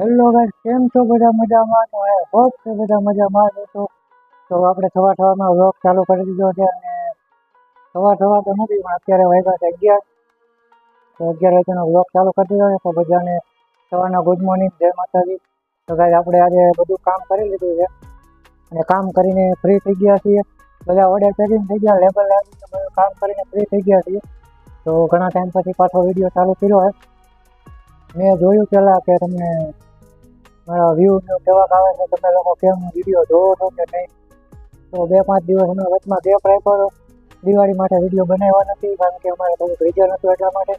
Hello guys કેમ છો? બધા મજામાં? તો આઈ હોપ કે બધા મજામાં છો તો આપણે સવાર સવારમાં વ્લોગ ચાલુ કરી દીધો છે અને સવાર સવાર તો નથી, પણ અત્યારે વાગ્યા છે અગિયાર. તો અગિયાર વાગ્યાનો વ્લોગ ચાલુ કરી દીધો છે, તો બધાને સવારના ગુડ મોર્નિંગ જય માતાજી. તો ગાઈસ આપણે આજે બધું કામ કરી લીધું છે. અને કામ કરીને ફ્રી થઈ ગયા છીએ. બધા ઓર્ડર પેકિંગ થઈ ગયા લેબર લાગી કામ કરીને ફ્રી થઈ ગયા છીએ. તો ઘણા ટાઈમ પછી પાછો વીડિયો ચાલુ કર્યો હોય મેં જોયું પહેલાં કે તમને મારા વ્યૂ કેવા આવે છે, તમે લોકો કેમ વીડિયો જોવો છો કે નહીં? તો બે પાંચ દિવસ અમે વચમાં ગેપ રાખ્યો દિવાળી માટે વીડિયો બનાવ્યો નથી, કારણ કે અમારે થોડુંક રીઝન હતું એટલા માટે.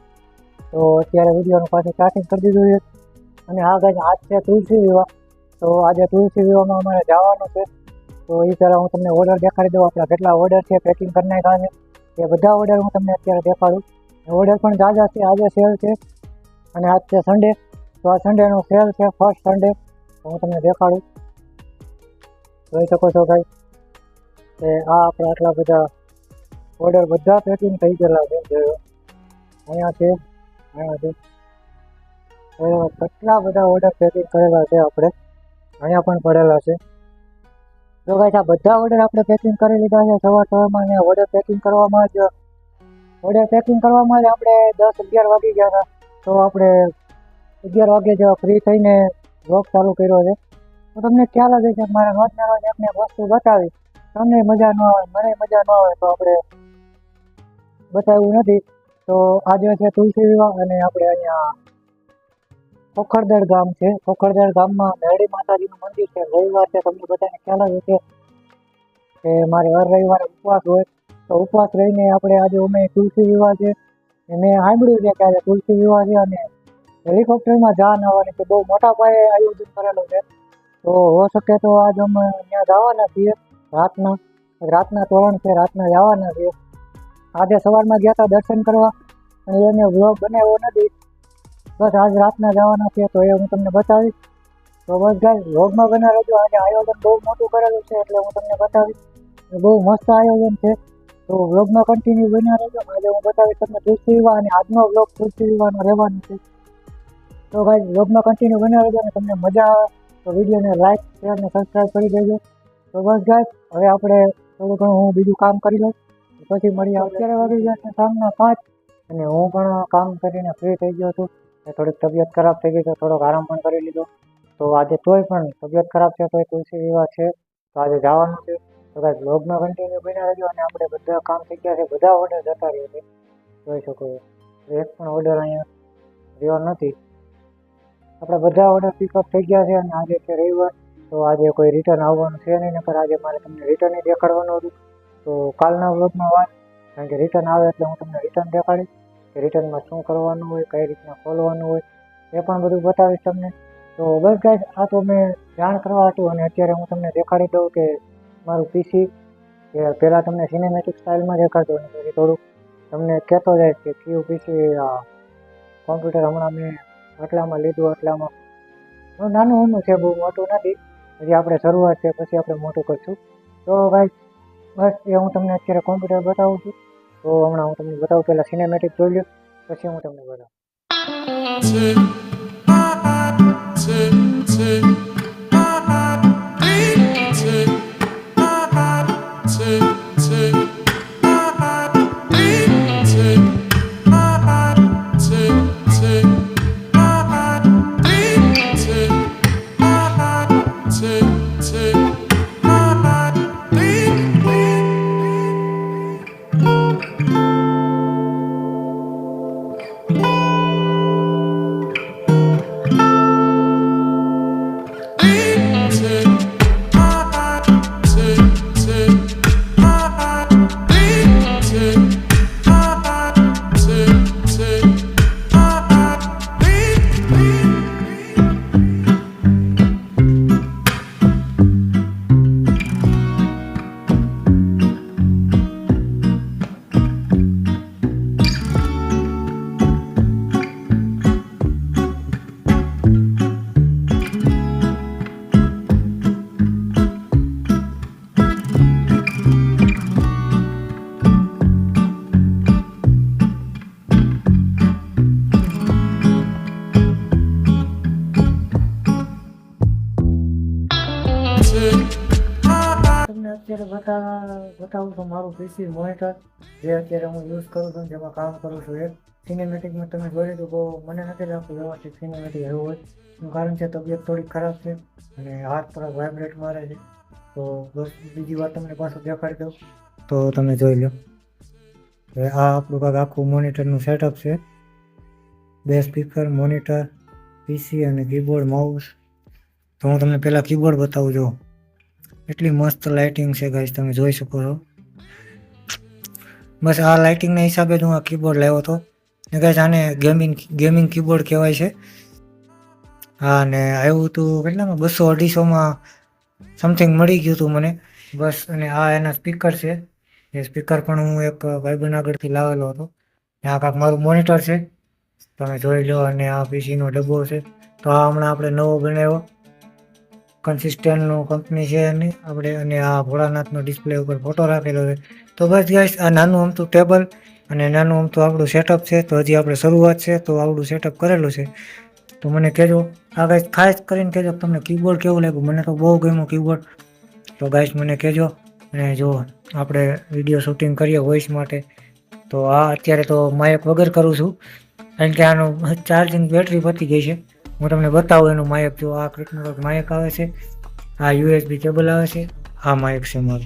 તો અત્યારે વિડીયોનું પાછું સ્ટાર્ટિંગ કરી દીધું છે. અને આ ગઈ આજ છે તુલસી વિવાહ. તો આજે તુલસી વિવાહમાં અમારે જવાનું છે. તો એ પહેલાં હું તમને ઓર્ડર દેખાડી દઉં, આપણા કેટલા ઓર્ડર છે પેકિંગ કરી છે. એ બધા ઓર્ડર હું તમને અત્યારે દેખાડું. ઓર્ડર પણ તાજા છે, આજે સેલ છે. અને આજ છે સન્ડે તો આ સન્ડેનો સેલ છે ફર્સ્ટ સન્ડે હું તમને દેખાડું. જોઈ શકો છો ભાઈ, કે આ આપણા આટલા બધા ઓર્ડર બધા પેકિંગ થઈ ગયેલા છે. જોયો અહીંયા છે અહીંયા છે. કેટલા બધા ઓર્ડર પેકિંગ કરેલા છે આપણે. અહીંયા પણ પડેલા છે. તો ભાઈ આ બધા ઓર્ડર આપણે પેકિંગ કરી લીધા છે. સવાર સવારમાં ને ઓર્ડર પેકિંગ કરવામાં જ ઓર્ડર પેકિંગ કરવામાં જ આપણે દસ અગિયાર વાગી ગયા હતા. તો આપણે અગિયાર વાગે જેવા ફ્રી થઈને બ્લોગ ચાલુ કર્યો છે. તો તમને ખ્યાલ જ હશે કે મારે રોજના રોજ વસ્તુ બતાવી. તમને મજા ન આવે, મને મજા ન આવે તો આપણે બતાવ્યું નથી. તો આજે છે તુલસી વિવાહ અને આપણે અહીંયા ખોખરદળ ગામ છે. ખોખરદળ ગામમાં મેળી માતાજીનું મંદિર છે. રવિવાર છે, તમને બધાને ખ્યાલ જ હશે કે મારે હર રવિવારે ઉપવાસ હોય. તો ઉપવાસ રહીને આપણે આજે અમે તુલસી વિવાહ છે. મેં સાંભળ્યું છે કે આજે તુલસી વિવાહ છે અને હેલિકોપ્ટરમાં જવાના આવવાની કે બહુ મોટા પાયે આયોજન કરેલું છે. તો હો શકે તો આજ અમે ત્યાં જવાના છીએ રાતના. રાતના તોરણ છે, રાતના જવાના છીએ. આજે સવારમાં ગયા હતા દર્શન કરવા. અને એને વ્લોગ બનાવ્યો નથી. બસ આજ રાતના જવાના છીએ તો એ હું તમને બતાવીશ. તો બસ ગાય વ્લોગમાં બના રહેજો આજે આયોજન બહુ મોટું કરેલું છે એટલે હું તમને બતાવીશ. બહુ મસ્ત આયોજન છે. તો વ્લોગમાં કન્ટિન્યુ બન્યા રહેજો. આજે હું બતાવીશ તમને તુલસી વિવાહ અને આજનો વ્લોગ તુલસી વિવાહનો રહેવાનો છે. તો ભાઈ વ્લોગમાં કન્ટિન્યુ બનાવી દો અને તમને મજા આવે, તો વિડીયોને લાઇક શેર અને સબસ્ક્રાઈબ કરી દેજો. તો બસ ગાય હવે આપણે થોડું ઘણું હું બીજું કામ કરી લઉં. પછી મળી અત્યારે વાગી ગયા સાંજના પાંચ અને હું પણ કામ કરીને ફ્રી થઈ ગયો છું. એ થોડીક તબિયત ખરાબ થઈ ગઈ તો થોડોક આરામ પણ કરી લીધો. તો આજે તોય પણ તબિયત ખરાબ છે, તોય તુલસી વિવાહ છે. તો આજે જવાનું છે. તો કાંઈ બ્લોગમાં કન્ટિન્યુ બની રહેજો અને આપણે બધા કામ થઈ ગયા છે, બધા ઓર્ડર જતા રહ્યા છે. જોઈ શકો એક પણ ઓર્ડર અહીંયા રહ્યો નથી. આપણે બધા ઓર્ડર પિકઅપ થઈ ગયા છે અને આજે છે રવિવાર, તો આજે કોઈ રિટર્ન આવવાનું છે નહીં, નકર આજે મારે તમને રિટર્ન દેખાડવાનું હતું. તો કાલના વ્લોગમાં વાત, કારણ કે રિટર્ન આવે એટલે હું તમને રિટર્ન દેખાડીશ કે રિટર્નમાં શું કરવાનું હોય, કઈ રીતના ખોલવાનું હોય, એ પણ બધું બતાવીશ તમને. તો બસ ગાઈઝ આ તો મેં જાણ કરવા હતું અને અત્યારે હું તમને દેખાડી દઉં કે મારું પીસી કે પહેલાં તમને સિનેમેટિક સ્ટાઇલમાં દેખાડતો અને પછી થોડુંક તમને કહેતો જાય કે કયું પીસી કોમ્પ્યુટર હમણાં મેં આટલામાં લીધું, આટલામાં. નાનું ઊંડું છે, બહુ મોટું નથી. પછી આપણે શરૂઆત છે, પછી આપણે મોટું કરશું. તો ભાઈ, બસ, એ હું તમને અત્યારે કોમ્પ્યુટર બતાવું છું. તો હમણાં હું તમને બતાવું, પહેલાં સિનેમેટિક જોઈ લ્યો, પછી હું તમને બતાવું. બતાવું તો મારું પીસી મોનિટર જે અત્યારે હું યુઝ કરું છું જેમાં કામ કરું છું એ સિનેમેટિકમાં તમે જોઈ લીધું તો મને નથી લાગતું વ્યવસ્થિત સિનેમેટિક એવું હોય. એનું કારણ છે તબિયત થોડી ખરાબ છે અને હાથ થોડા વાઇબ્રેટ મારે છે. તો બસ બીજી વાર તમને પાછું દેખાડી દઉં. તો તમે જોઈ લો. હવે આ આપણું કાંક આખું મોનિટરનું સેટઅપ છે. બે સ્પીકર મોનિટર પીસી અને કીબોર્ડ માઉસ તો હું તમને પહેલાં કીબોર્ડ બતાવું છું એટલી મસ્ત લાઇટિંગ છે ગાઈસ તમે જોઈ શકો છો. બસ આ લાઇટિંગના હિસાબે જ હું આ કીબોર્ડ લાવ્યો હતો. ને ગાઈસ આને ગેમિંગ ગેમિંગ કીબોર્ડ કહેવાય છે. હા, ને આવ્યું હતું કેટલામાં? બસો અઢીસોમાં સમથિંગ મળી ગયું હતું મને. બસ, અને આ એના સ્પીકર છે. એ સ્પીકર પણ હું એક ભાઈબંધ આગળથી લાવેલો હતો. આ કાંક મારું મોનિટર છે. તમે જોઈ લો, અને આ પીસીનો ડબ્બો છે. તો આ હમણાં આપણે નવો બનાવ્યો. કન્સિસ્ટન્ટનો કંપની છે એની. આપણે અને આ ભોળાનાથનો ડિસ્પ્લે ઉપર ફોટો રાખેલો છે. તો બસ ગાઈસ આ નાનું અમથું ટેબલ અને નાનું અમથું આપણું સેટઅપ છે. તો હજી આપણે શરૂઆત છે, તો આવડું સેટઅપ કરેલું છે. તો મને કહેજો, આ ગાઈસ ખાસ કરીને કહેજો તમને કીબોર્ડ કેવું લાગ્યું? મને તો બહુ ગમ્યું કીબોર્ડ તો ગાઈસ મને કહેજો. અને જો આપણે વીડિયો શૂટિંગ કરીએ વોઇસ માટે, તો આ અત્યારે તો માયક વગર કરું છું. કારણ કે આનું ચાર્જિંગ બેટરી પતી ગઈ છે. હું તમને બતાવું, એનું માયક જો આ કંઈક માયક આવે છે, આ યુએસબી કેબલ આવે છે, આ માયક છે મારું.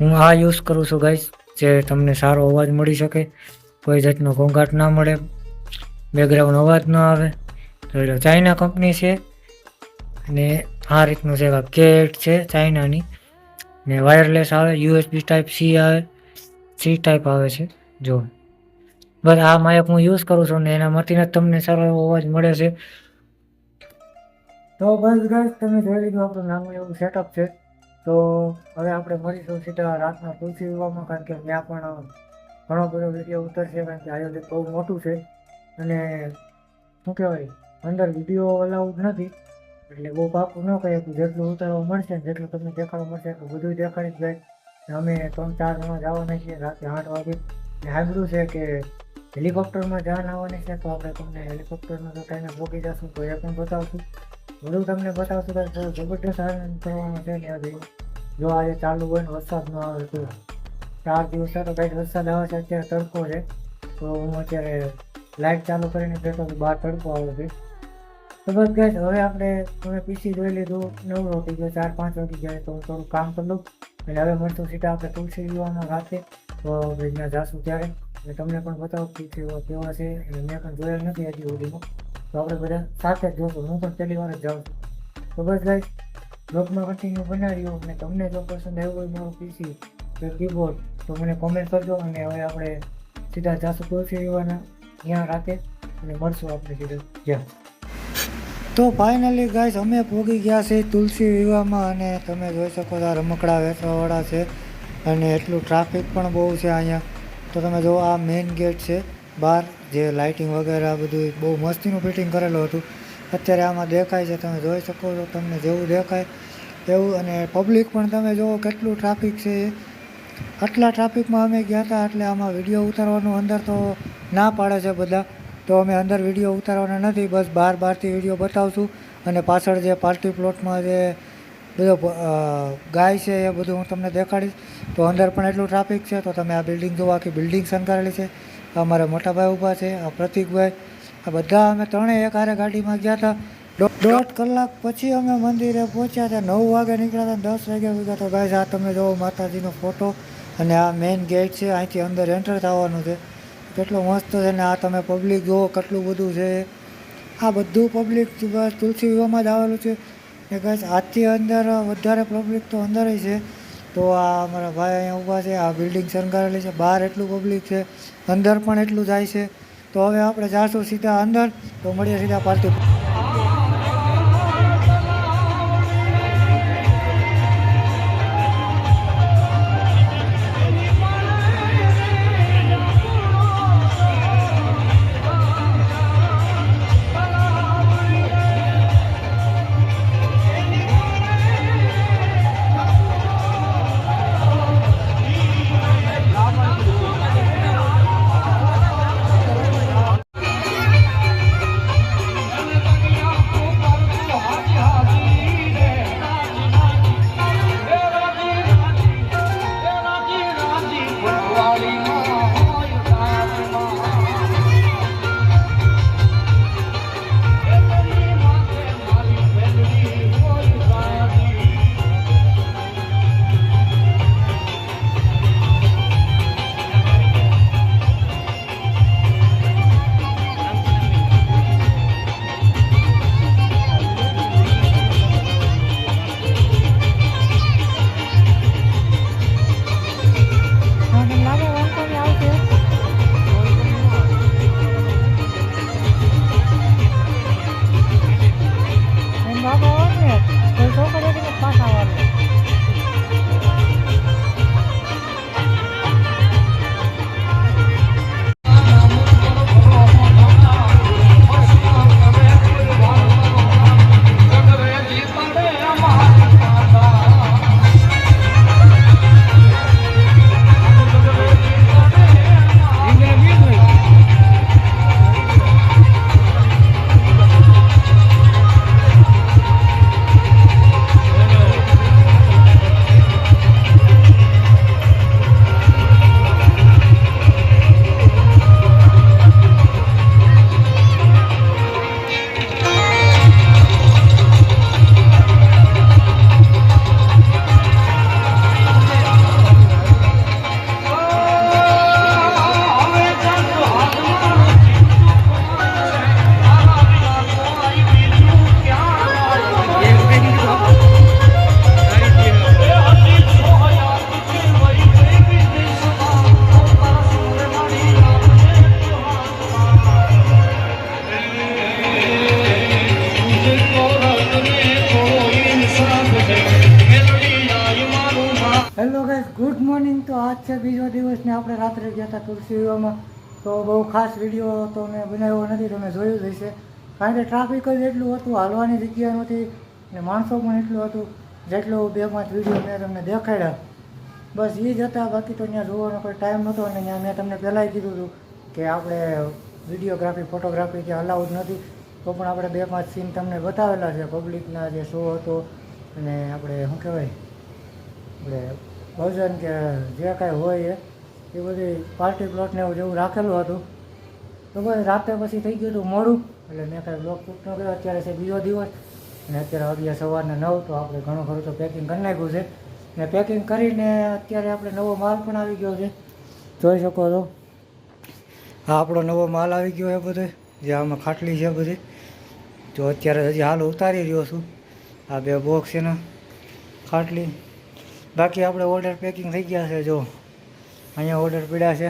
હું આ યુઝ કરું છું ગાઈસ જે તમને સારો અવાજ મળી શકે. કોઈ જાતનો ઘોંઘાટ ના મળે બેકગ્રાઉન્ડ અવાજ ન આવે. તો ચાઇના કંપની છે અને આ રીતનું છે કેટ છે ચાઇનાની. ને વાયરલેસ આવે યુએસબી ટાઈપ સી આવે સી ટાઈપ આવે છે. જો બસ આ માયક હું યુઝ કરું છું ને એના જ તમને સારો એવો અવાજ મળે છે. તો બસ ગાઈસ તમે જોઈ લીધું આપણું નાનું એવું સેટઅપ છે. તો હવે આપણે મળીશું સીધા રાતના તુલસી વિવાહમાં, કારણ કે ત્યાં પણ ઘણો બધો વીડિયો ઉતરશે, કારણ કે આયોજન બહુ મોટું છે. અને શું કહેવાય, અંદર વીડિયો અલાઉડ નથી. એટલે બહુ પાકું ન કહે જેટલું ઉતારવા મળશે જેટલું તમને દેખાડવા મળશે એટલું બધું દેખાડી જાય. અમે ત્રણ ચાર જણા જવાના છીએ રાતે આઠ વાગે. સાંભળ્યું છે કે હેલિકોપ્ટરમાં જાન આવવાની છે, તો આપણે તમને હેલિકોપ્ટરમાં તો થઈને પહોંચી જશું, તો એ પણ બતાવશું. બધું તમને બતાવશું કે થોડું જબરદસ્ત આનંદ કરવાનો છે ને હજી જો આજે ચાલુ હોય ને વરસાદ ન આવે તો ચાર દિવસ તો કંઈક વરસાદ આવે છે, અત્યારે તડકો છે. તો હું અત્યારે લાઇટ ચાલુ કરીને બેઠો છું બહાર તડકો આવે છે. તો બસ ગેસ હવે આપણે તમે પીસી જોઈ લીધું નવરો થઈ ગયો, ચાર પાંચ વાગી જાય તો હું થોડું કામ કરી લઉં. એટલે હવે મળશું સીધા આપણે તુલસી વિવાહમાં રાતે. તો આપણે ત્યાં જાશું ત્યારે. એટલે તમને પણ બતાવો કે વિવાહ કેવા છે. એટલે મેં પણ જોયેલ નથી હજી સુધીમાં તો આપણે બધા સાથે જ જોશું. હું પણ પહેલી વાર જ જાઉં છું. તો બસ ગાઈસ બ્લોગમાં કન્ટિન્યુ બનાવ્યો અને તમને જો પસંદ આવ્યું હોય મારું પીસી કે કીબોર્ડ તો મને કોમેન્ટ કરજો. અને હવે આપણે સીધા જાશું તુલસી વિવાહના ત્યાં રાતે. અને મળશું આપણે સીધું. જ્યાં તો ફાઇનલી ગાઈસ અમે પહોંચી ગયા છે તુલસી વિવાહમાં. અને તમે જોઈ શકો છો રમકડા વેચવાવાળા છે. અને એટલું ટ્રાફિક પણ બહુ છે અહીંયા. તો તમે જુઓ, આ મેઇન ગેટ છે, બહાર જે લાઇટિંગ વગેરે આ બધું બહુ મસ્તીનું ફિટિંગ કરેલું હતું. અત્યારે આમાં દેખાય છે, તમે જોઈ શકો છો, તમને જેવું દેખાય એવું. અને પબ્લિક પણ તમે જુઓ કેટલું ટ્રાફિક છે આટલા ટ્રાફિકમાં અમે ગયા હતા, એટલે આમાં વીડિયો ઉતારવાનું અંદર તો ના પાડે છે બધા. તો અમે અંદર વીડિયો ઉતારવાના નથી, બસ બહાર બહારથી વીડિયો બતાવશું. અને પાછળ જે પાર્ટી પ્લોટમાં જે બધો ગાય છે એ બધું હું તમને દેખાડીશ. તો અંદર પણ એટલું ટ્રાફિક છે, તો તમે આ બિલ્ડિંગ જુઓ આખી બિલ્ડિંગ શણગારેલી છે. અમારા મોટાભાઈ ઊભા છે, આ પ્રતિકભાઈ આ બધા અમે ત્રણેય એક હારે ગાડીમાં ગયા હતા. દોઢ કલાક પછી અમે મંદિરે પહોંચ્યા હતા. નવ વાગે નીકળ્યા હતા દસ વાગે ગયા તો ગાય આ તમે જુઓ માતાજીનો ફોટો અને આ મેઇન ગેટ છે, અહીંથી અંદર એન્ટર થવાનું છે. કેટલો મસ્ત છે ને આ તમે પબ્લિક જુઓ કેટલું બધું છે. આ બધું પબ્લિક તુલસી વિવાહમાં જ આવેલું છે. ને કદાચ આજથી અંદર વધારે પબ્લિક તો અંદર છે. તો આ અમારા ભાઈ અહીંયા ઊભા છે, આ બિલ્ડિંગ શણગારેલી છે, બહાર એટલું પબ્લિક છે, અંદર પણ એટલું જાય છે. તો હવે આપણે જાશું સીધા અંદર, તો મળીએ સીધા પાર્ટી ગયા હતા તો બહુ ખાસ વીડિયો તો મેં બનાવ્યો નથી, તમે જોયું જ હશે. કારણ કે ટ્રાફિક જ એટલું હતું, હાલવાની જગ્યા નહોતી ને માણસો પણ એટલું હતું, જેટલું બે પાંચ વીડિયો મેં તમને દેખાડ્યા. બસ એ જ હતા, બાકી તો ત્યાં જોવાનો કોઈ ટાઈમ નહોતો અને ત્યાં મેં તમને પહેલાંય કીધું હતું કે આપણે વિડીયોગ્રાફી ફોટોગ્રાફી ત્યાં અલાઉડ નથી. તો પણ આપણે બે પાંચ સીન તમને બતાવેલા છે પબ્લિકના જે શો હતો અને આપણે શું કહેવાય? આપણે ભજન કે જે કાંઈ હોય એ. એ બધી પાર્ટી પ્લોટને એવું જેવું રાખેલું હતું. તો બસ રાતે પછી થઈ ગયું હતું મોડું. એટલે મેં કાંઈ બ્લોક ફૂટ ન કર્યો. અત્યારે છે બીજો દિવસ. અને અત્યારે વાગ્યા સવારના નવ, તો આપણે ઘણું ખરું તો પેકિંગ કરી નાખ્યું છે. ને પેકિંગ કરીને અત્યારે આપણે નવો માલ પણ આવી ગયો છે. જોઈ શકો છો. આ આપણો નવો માલ આવી ગયો છે બધો. જે આમાં ખાટલી છે બધી. જો અત્યારે હજી હાલ ઉતારી રહ્યો છું. આ બે બોક્સ એના ખાટલી. બાકી આપણે ઓર્ડર પેકિંગ થઈ ગયા છે, જો. અહીંયા ઓર્ડર પડ્યા છે.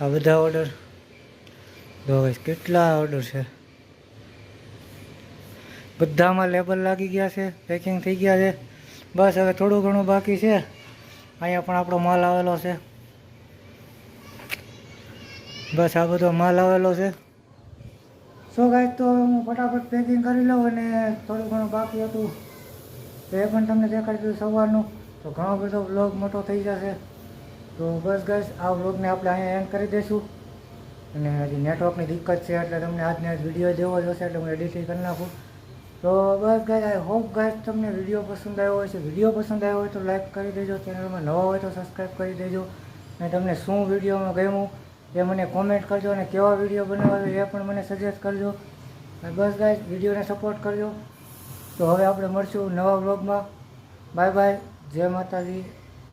આ બધા ઓર્ડર જો કેટલા ઓર્ડર છે? બધામાં લેબલ લાગી ગયા છે પેકિંગ થઈ ગયા છે. બસ હવે થોડું ઘણું બાકી છે. અહીંયા પણ આપણો માલ આવેલો છે. બસ આ બધો માલ આવેલો છે. સો ગાઈસ તો હવે હું ફટાફટ પેકિંગ કરી લઉં અને થોડું ઘણું બાકી હતું. તો એ પણ તમને દેખાડી દીધું સવારનું. તો ઘણો બધો બ્લોગ મોટો થઈ જશે. તો બસ ગસ આ બ્લોગને આપણે અહીંયા એન્ડ કરી દઈશું. અને હજી નેટવર્કની દિક્કત છે, એટલે તમને આજને આજ વીડિયો જેવો જોશે એટલે હું એડિટિંગ કરી નાખું. તો બસ ગાય આઈ હોપ ગાય તમને વીડિયો પસંદ આવ્યો હોય છે વીડિયો પસંદ આવ્યો હોય તો લાઇક કરી દેજો, ચેનલમાં નવા હોય તો સબસ્ક્રાઈબ કરી દેજો. અને તમને શું વિડીયોમાં ગમ્યું એ મને કોમેન્ટ કરજો અને કેવા વીડિયો બનાવવા એ પણ મને સજેસ્ટ કરજો. અને બસ ગાય વિડીયોને સપોર્ટ કરજો. તો હવે આપણે મળશું નવા બ્લોગમાં બાય બાય જય માતાજી.